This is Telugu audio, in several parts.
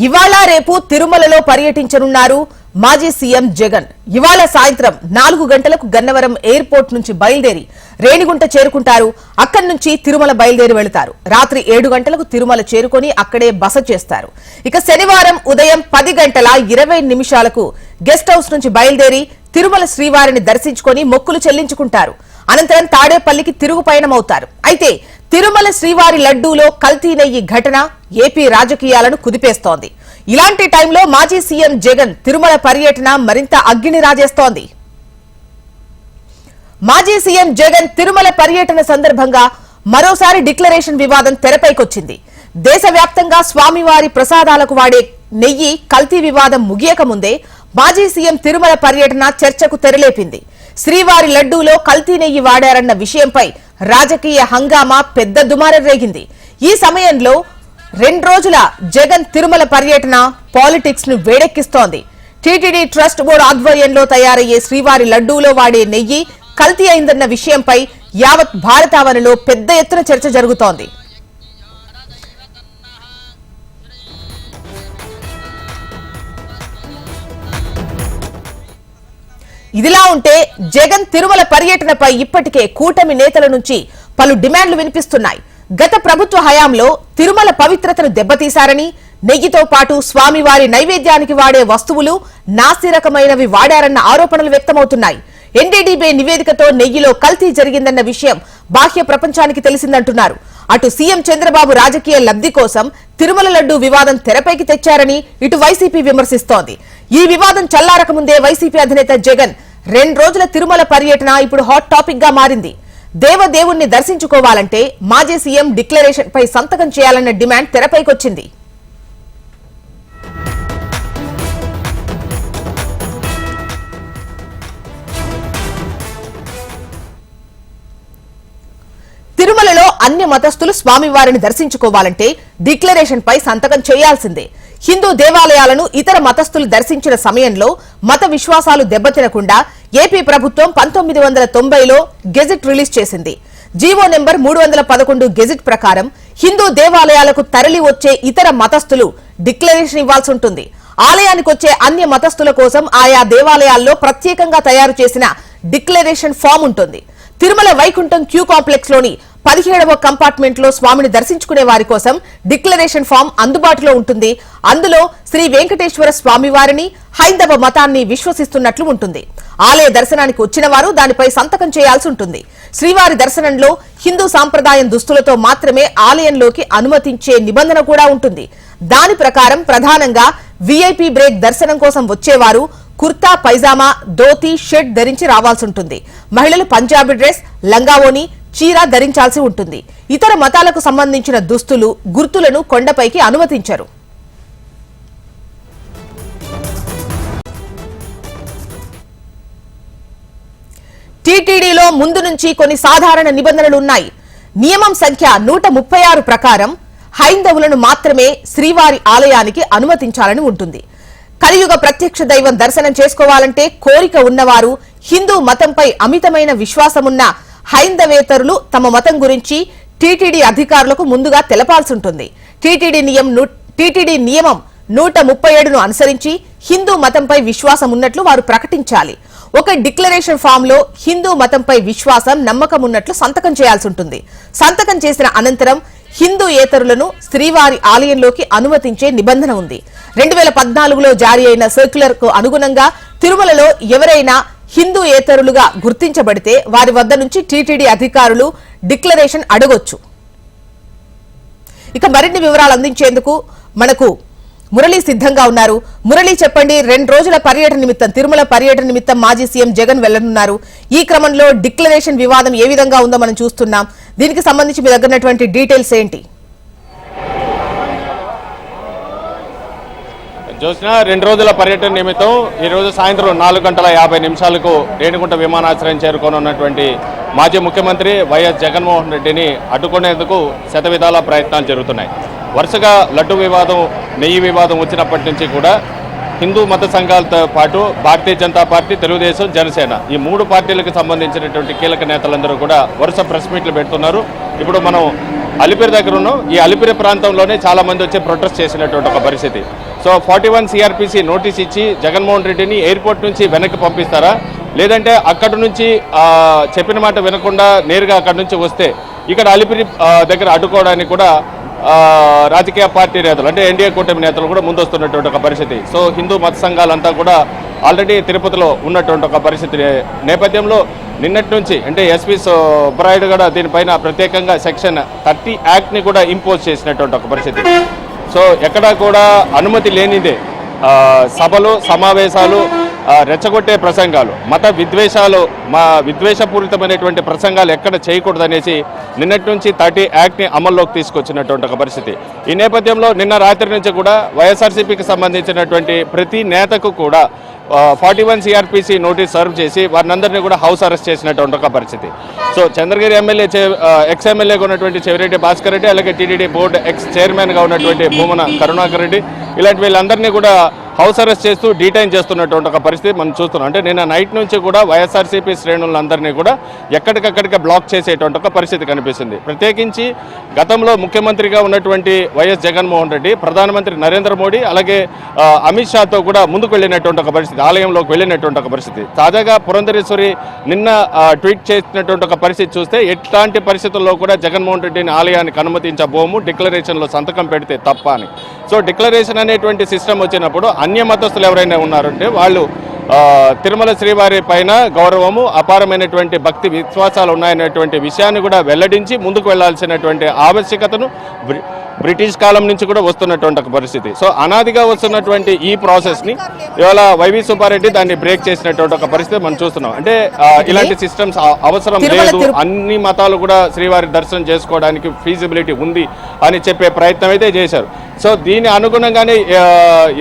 ఇవాళ రేపు తిరుమలలో పర్యటించనున్నారు మాజీ సీఎం జగన్. ఇవాళ సాయంత్రం నాలుగు గంటలకు గన్నవరం ఎయిర్పోర్ట్ నుంచి బయలుదేరి రేణిగుంట చేరుకుంటారు. అక్కడి నుంచి తిరుమల బయలుదేరి వెళతారు. రాత్రి ఏడు గంటలకు తిరుమల చేరుకొని అక్కడే బస చేస్తారు. ఇక శనివారం ఉదయం పది గంటల ఇరవై నిమిషాలకు గెస్ట్ హౌస్ నుంచి బయలుదేరి తిరుమల శ్రీవారిని దర్శించుకొని మొక్కులు చెల్లించుకుంటారు. అనంతరం తాడేపల్లికి తిరుగు పయనమవుతారు అయితే తిరుమల శ్రీవారి లడ్డూలో కల్తీ నెయ్యి ఘటన ఏపీ రాజకీయాలను కుదిపేస్తోంది. ఇలాంటి టైంలో మాజీ సీఎం జగన్ తిరుమల పర్యటన మరింత అగ్గిని రాజేస్తోంది. మాజీ సీఎం జగన్ తిరుమల పర్యటన సందర్భంగా మరోసారి డిక్లరేషన్ వివాదం తెరపైకొచ్చింది. దేశవ్యాప్తంగా స్వామివారి ప్రసాదాలకు వాడే నెయ్యి కల్తీ వివాదం ముగియక ముందే మాజీ సీఎం తిరుమల పర్యటన చర్చకు తెరలేపింది. శ్రీవారి లడ్డూలో కల్తీ నెయ్యి వాడారన్న విషయంపై రాజకీయ హంగామా పెద్ద దుమారం రేగింది. ఈ సమయంలో రెండు రోజుల జగన్ తిరుమల పర్యటన పాలిటిక్స్ను వేడెక్కిస్తోంది. టీటీడీ ట్రస్ట్ బోర్డు ఆధ్వర్యంలో తయారయ్యే శ్రీవారి లడ్డూలో వాడే నెయ్యి కల్తీ అయిందన్న విషయంపై యావత్ భారతావనిలో పెద్ద ఎత్తున చర్చ జరుగుతోంది. ఇదిలా ఉంటే జగన్ తిరుమల పర్యటనపై ఇప్పటికే కూటమి నేతల నుంచి పలు డిమాండ్లు వినిపిస్తున్నాయి. గత ప్రభుత్వ హయాంలో తిరుమల పవిత్రతను దెబ్బతీశారని నెయ్యితో పాటు స్వామివారి నైవేద్యానికి వాడే వస్తువులు నాసిరకమైనవి వాడారన్న ఆరోపణలు వ్యక్తమవుతున్నాయి. ఎన్డీడీబీ నివేదికతో నెయ్యిలో కల్తీ జరిగిందన్న విషయం బాహ్య ప్రపంచానికి తెలిసిందంటున్నారు. అటు సీఎం చంద్రబాబు రాజకీయ లబ్ధి కోసం తిరుమల లడ్డు వివాదం తెరపైకి తెచ్చారని ఇటు వైసీపీ విమర్శిస్తోంది. ఈ వివాదం చల్లారక ముందే వైసీపీ అధినేత జగన్ రెండు రోజుల తిరుమల పర్యటన ఇప్పుడు హాట్ టాపిక్గా మారింది. దేవదేవుణ్ణి దర్శించుకోవాలంటే మాజీ సీఎం డిక్లరేషన్ పై సంతకం చేయాలన్న డిమాండ్ తెరపైకొచ్చింది. అన్ని మతస్థులు స్వామివారిని దర్శించుకోవాలంటే డిక్లరేషన్ పై సంతకం చేయాల్సిందే. హిందూ దేవాలయాలను ఇతర మతస్థులు దర్శించిన సమయంలో మత విశ్వాసాలు దెబ్బతినకుండా ఏపీ ప్రభుత్వం పంతొమ్మిది వందల తొంభైలో గెజిట్ రిలీజ్ చేసింది. జీవో నెంబర్ మూడు వందల పదకొండు గెజిట్ ప్రకారం హిందూ దేవాలయాలకు తరలి వచ్చే ఇతర మతస్థులు డిక్లరేషన్ ఇవ్వాల్సి ఉంటుంది. ఆలయానికి వచ్చే అన్య మతస్థుల కోసం ఆయా దేవాలయాల్లో ప్రత్యేకంగా తయారు చేసిన డిక్లరేషన్ ఫామ్ ఉంటుంది. తిరుమల వైకుంఠం క్యూ కాంప్లెక్స్లోని పదిహేడవ కంపార్ట్మెంట్లో స్వామిని దర్శించుకునే వారి కోసం డిక్లరేషన్ ఫామ్ అందుబాటులో ఉంటుంది. అందులో శ్రీ వెంకటేశ్వర స్వామి వారిని హైందవ మతాన్ని విశ్వసిస్తున్నట్లు ఉంటుంది. ఆలయ దర్శనానికి వచ్చిన వారు దానిపై సంతకం చేయాల్సి ఉంటుంది. శ్రీవారి దర్శనంలో హిందూ సాంప్రదాయం దుస్తులతో మాత్రమే ఆలయంలోకి అనుమతించే నిబంధన కూడా ఉంటుంది. దాని ప్రకారం ప్రధానంగా వీఐపీ బ్రేక్ దర్శనం కోసం వచ్చేవారు కుర్తా పైజామా ధోతి షర్ట్ ధరించి రావాల్సి ఉంటుంది. మహిళలు పంజాబీ డ్రెస్ లంగావోని చీర ధరించాల్సి ఉంటుంది. ఇతర మతాలకు సంబంధించిన దుస్తులు గుర్తులను కొండపైకి అనుమతించరు. టీటీడీలో ముందు నుంచి కొన్ని సాధారణ నిబంధనలు ఉన్నాయి. నియమం సంఖ్య నూట ముప్పై ఆరు ప్రకారం హైందవులను మాత్రమే శ్రీవారి ఆలయానికి అనుమతించాలని ఉంటుంది. కలియుగ ప్రత్యక్ష దైవం దర్శనం చేసుకోవాలంటే కోరిక ఉన్నవారు హిందూ మతంపై అమితమైన విశ్వాసమున్న హైందవేతరులు తమ మతం గురించి టీటీడీ అధికారులకు ముందుగా తెలపాల్సి ఉంటుంది టీటీడీ నియం టీటీడీ నియమం నూట ముప్పై ఏడును అనుసరించి హిందూ మతంపై విశ్వాసం ఉన్నట్లు వారు ప్రకటించాలి. ఒక డిక్లరేషన్ ఫామ్లో హిందూ మతంపై విశ్వాసం నమ్మకం ఉన్నట్లు సంతకం చేయాల్సి ఉంటుంది సంతకం చేసిన అనంతరం హిందూ ఏతరులను శ్రీవారి ఆలయంలోకి అనుమతించే నిబంధన ఉంది. రెండు వేల పద్నాలుగులో జారీ అయిన సర్క్యులర్కు అనుగుణంగా తిరుమలలో ఎవరైనా హిందూ ఏతరులుగా గుర్తించబడితే వారి వద్ద నుంచి టీటీడీ అధికారులు డిక్లరేషన్ అడగొచ్చు. ఇక మరిన్ని వివరాలు అందించేందుకు మనకు మురళి సిద్ధంగా ఉన్నారు. మురళి చెప్పండి రెండు రోజుల పర్యటన నిమిత్తం తిరుమల పర్యటన నిమిత్తం మాజీ సీఎం జగన్ వెళ్ళనున్నారు. ఈ క్రమంలో డిక్లరేషన్ వివాదం ఏ విధంగా ఉందో మనం చూస్తున్నాం. దీనికి సంబంధించి మీ దగ్గర డీటెయిల్స్ ఏంటి? చూసిన రెండు రోజుల పర్యటన నిమిత్తం ఈరోజు సాయంత్రం నాలుగు గంటల యాభై నిమిషాలకు రేణిగుంట విమానాశ్రయం చేరుకోనున్నటువంటి మాజీ ముఖ్యమంత్రి వైఎస్ జగన్మోహన్ రెడ్డిని అడ్డుకునేందుకు శతవిధాల ప్రయత్నాలు జరుగుతున్నాయి. వరుసగా లడ్డు వివాదం నెయ్యి వివాదం వచ్చినప్పటి నుంచి కూడా హిందూ మత సంఘాలతో పాటు భారతీయ జనతా పార్టీ తెలుగుదేశం జనసేన ఈ మూడు పార్టీలకు సంబంధించినటువంటి కీలక నేతలందరూ కూడా వరుస ప్రెస్ మీట్లు పెడుతున్నారు. ఇప్పుడు మనం అలిపిరి దగ్గర ఉన్నాం. ఈ అలిపిరి ప్రాంతంలోనే చాలామంది వచ్చి ప్రొటెస్ట్ చేసినటువంటి ఒక పరిస్థితి. So forty one CrPC notice ఇచ్చి జగన్మోహన్ రెడ్డిని ఎయిర్పోర్ట్ నుంచి వెనక్కి పంపిస్తారా? లేదంటే అక్కడి నుంచి చెప్పిన మాట వినకుండా నేరుగా అక్కడి నుంచి వస్తే ఇక్కడ అలిపిరి దగ్గర అడ్డుకోవడానికి కూడా రాజకీయ పార్టీ నేతలు అంటే ఎన్డీఏ కూటమి నేతలు కూడా ముందొస్తున్నటువంటి ఒక పరిస్థితి. సో హిందూ మత సంఘాలంతా కూడా ఆల్రెడీ తిరుపతిలో ఉన్నటువంటి ఒక పరిస్థితి నేపథ్యంలో నిన్నటి నుంచి అంటే ఎస్పీ సుబ్బరాయుడు కూడా దీనిపైన ప్రత్యేకంగా సెక్షన్ థర్టీ యాక్ట్ని కూడా ఇంపోజ్ చేసినటువంటి ఒక పరిస్థితి. సో ఎక్కడా కూడా అనుమతి లేనిదే సభలు సమావేశాలు రెచ్చగొట్టే ప్రసంగాలు మత విద్వేషాలు మా విద్వేషపూరితమైనటువంటి ప్రసంగాలు ఎక్కడ చేయకూడదనేసి నిన్నటి నుంచి థర్టీ యాక్ట్ని అమల్లోకి తీసుకొచ్చినటువంటి ఒక పరిస్థితి. ఈ నేపథ్యంలో నిన్న రాత్రి నుంచి కూడా వైఎస్ఆర్సీపీకి సంబంధించినటువంటి ప్రతి నేతకు కూడా forty one CrPC notice serve చేసి వారినందరినీ కూడా హౌస్ అరెస్ట్ చేసినటువంటి ఒక పరిస్థితి. సో చంద్రగిరి ఎమ్మెల్యే ఎక్స్ ఎమ్మెల్యేగా ఉన్నటువంటి చెవిరెడ్డి భాస్కర్ రెడ్డి అలాగే టీటీడీ బోర్డు ఎక్స్ చైర్మన్గా ఉన్నటువంటి భూమన కరుణాకర్ రెడ్డి ఇలాంటి వీళ్ళందరినీ కూడా హౌస్ అరెస్ట్ చేస్తూ డీటైన్ చేస్తున్నటువంటి ఒక పరిస్థితి మనం చూస్తున్నాం. అంటే నిన్న నైట్ నుంచి కూడా వైఎస్ఆర్సీపీ శ్రేణులందరినీ కూడా ఎక్కడికక్కడికి బ్లాక్ చేసేటువంటి ఒక పరిస్థితి కనిపిస్తుంది. ప్రత్యేకించి గతంలో ముఖ్యమంత్రిగా ఉన్నటువంటి వైఎస్ జగన్మోహన్ రెడ్డి ప్రధానమంత్రి నరేంద్ర మోడీ అలాగే అమిత్ షాతో కూడా ముందుకు వెళ్ళినటువంటి ఒక పరిస్థితి ఆలయంలోకి వెళ్ళినటువంటి ఒక పరిస్థితి. తాజాగా పురంధరేశ్వరి నిన్న ట్వీట్ చేసినటువంటి ఒక పరిస్థితి చూస్తే ఎట్లాంటి పరిస్థితుల్లో కూడా జగన్మోహన్ రెడ్డిని ఆలయానికి అనుమతించబోము డిక్లరేషన్లో సంతకం పెడితే తప్ప అని. సో డిక్లరేషన్ అనేటువంటి సిస్టమ్ వచ్చినప్పుడు అన్య మతస్థులు ఎవరైనా ఉన్నారంటే వాళ్ళు తిరుమల శ్రీవారి పైన గౌరవము అపారమైనటువంటి భక్తి విశ్వాసాలు ఉన్నాయనేటువంటి విషయాన్ని కూడా వెల్లడించి ముందుకు వెళ్ళాల్సినటువంటి ఆవశ్యకతను బ్రి- బ్రిటిష్ కాలం నుంచి కూడా వస్తున్నటువంటి ఒక పరిస్థితి. సో అనాదిగా వస్తున్నటువంటి ఈ ప్రాసెస్ని ఇవాళ వైవి సుబ్బారెడ్డి దాన్ని బ్రేక్ చేసినటువంటి ఒక పరిస్థితి మనం చూస్తున్నాం. అంటే ఇలాంటి సిస్టమ్స్ అవసరం లేదు. అన్ని మతాలు కూడా శ్రీవారి దర్శనం చేసుకోవడానికి ఫీజిబిలిటీ ఉంది అని చెప్పే ప్రయత్నం అయితే చేశారు. సో దీని అనుగుణంగానే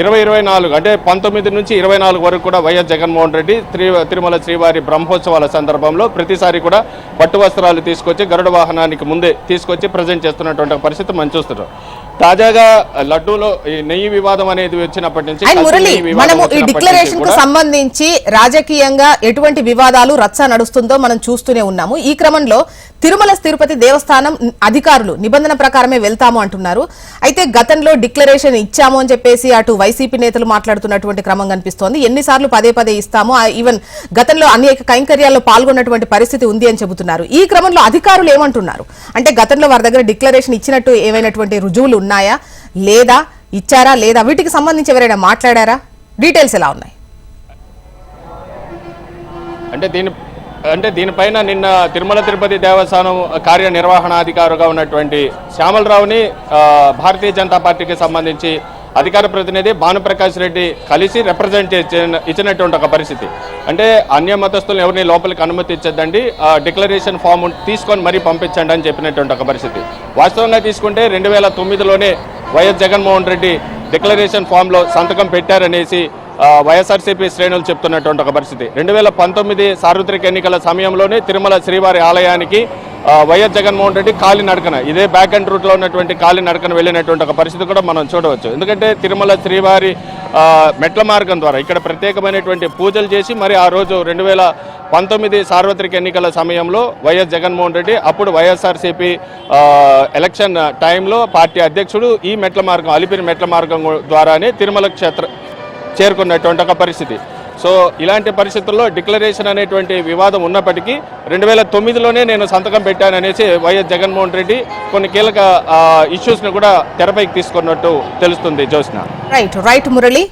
ఇరవై ఇరవై నాలుగు అంటే పంతొమ్మిది నుంచి ఇరవై నాలుగు వరకు కూడా వైఎస్ జగన్మోహన్ రెడ్డి త్రి తిరుమల శ్రీవారి బ్రహ్మోత్సవాల సందర్భంలో ప్రతిసారి కూడా పట్టు వస్త్రాలు తీసుకొచ్చి గరుడ వాహనానికి ముందే తీసుకొచ్చి ప్రజెంట్ చేస్తున్నటువంటి పరిస్థితి మనం చూస్తున్నాం. తాజాగా లడ్డూలో ఈ నెయ్యి వివాదం అనేది వచ్చినప్పటి నుంచి మురళి మనము ఈ డిక్లరేషన్కు సంబంధించి రాజకీయంగా ఎటువంటి వివాదాలు రచ్చ నడుస్తుందో మనం చూస్తూనే ఉన్నాము. ఈ క్రమంలో తిరుమల తిరుపతి దేవస్థానం అధికారులు నిబంధన ప్రకారమే వెళ్తాము అంటున్నారు. అయితే గతంలో డిక్లరేషన్ ఇచ్చాము అని చెప్పేసి అటు వైసీపీ నేతలు మాట్లాడుతున్నటువంటి క్రమం కనిపిస్తోంది. ఎన్నిసార్లు పదే పదే ఇస్తాము. ఈవెన్ గతంలో అనేక కైంకర్యాల్లో పాల్గొన్నటువంటి పరిస్థితి ఉంది అని చెబుతున్నారు. ఈ క్రమంలో అధికారులు ఏమంటున్నారు? అంటే గతంలో వారి దగ్గర డిక్లరేషన్ ఇచ్చినట్టు ఏమైనటువంటి రుజువులు ఉన్నాయా? లేదా? ఇచ్చారా? లేదా? వీటికి సంబంధించి ఎవరైనా మాట్లాడారా? డీటెయిల్స్ ఎలా ఉన్నాయి? అంటే దీని అంటే దీనిపైన నిన్న తిరుమల తిరుపతి దేవస్థానం కార్యనిర్వహణాధికారిగా ఉన్నటువంటి శ్యామలరావుని భారతీయ జనతా పార్టీకి సంబంధించి అధికార ప్రతినిధి భానుప్రకాష్ రెడ్డి కలిసి రిప్రజెంట్ ఇచ్చినటువంటి ఒక పరిస్థితి. అంటే అన్య మతస్థులు ఎవరిని లోపలికి అనుమతించద్దండి ఆ డిక్లరేషన్ ఫామ్ తీసుకొని మరీ పంపించండి అని చెప్పినటువంటి ఒక పరిస్థితి. వాస్తవంగా తీసుకుంటే రెండు వేల తొమ్మిదిలోనే వైఎస్ జగన్మోహన్ రెడ్డి డిక్లరేషన్ ఫామ్లో సంతకం పెట్టారనేసి వైఎస్ఆర్సీపీ శ్రేణులు చెప్తున్నటువంటి ఒక పరిస్థితి. రెండు వేల పంతొమ్మిది సార్వత్రిక ఎన్నికల సమయంలోనే తిరుమల శ్రీవారి ఆలయానికి వైఎస్ జగన్మోహన్ రెడ్డి కాలి నడకన ఇదే బ్యాక్ అండ్ రూట్లో ఉన్నటువంటి కాలి నడకన వెళ్ళినటువంటి ఒక పరిస్థితి కూడా మనం చూడవచ్చు. ఎందుకంటే తిరుమల శ్రీవారి మెట్ల మార్గం ద్వారా ఇక్కడ ప్రత్యేకమైనటువంటి పూజలు చేసి మరి ఆ రోజు రెండు వేల పంతొమ్మిది సార్వత్రిక ఎన్నికల సమయంలో వైఎస్ జగన్మోహన్ రెడ్డి అప్పుడు వైఎస్ఆర్సీపీ ఎలక్షన్ టైంలో పార్టీ అధ్యక్షుడు ఈ మెట్ల మార్గం అలిపిరి మెట్ల మార్గం ద్వారానే తిరుమల క్షేత్ర చేరుకున్నటువంటి ఒక పరిస్థితి. సో ఇలాంటి పరిస్థితుల్లో డిక్లరేషన్ అనేటువంటి వివాదం ఉన్నప్పటికీ రెండు వేల తొమ్మిదిలోనే నేను సంతకం పెట్టాననేసి వైఎస్ జగన్మోహన్ రెడ్డి కొన్ని కీలక ఇష్యూస్ని కూడా తెరపైకి తీసుకున్నట్టు తెలుస్తుంది. Jyotsna right right Murali.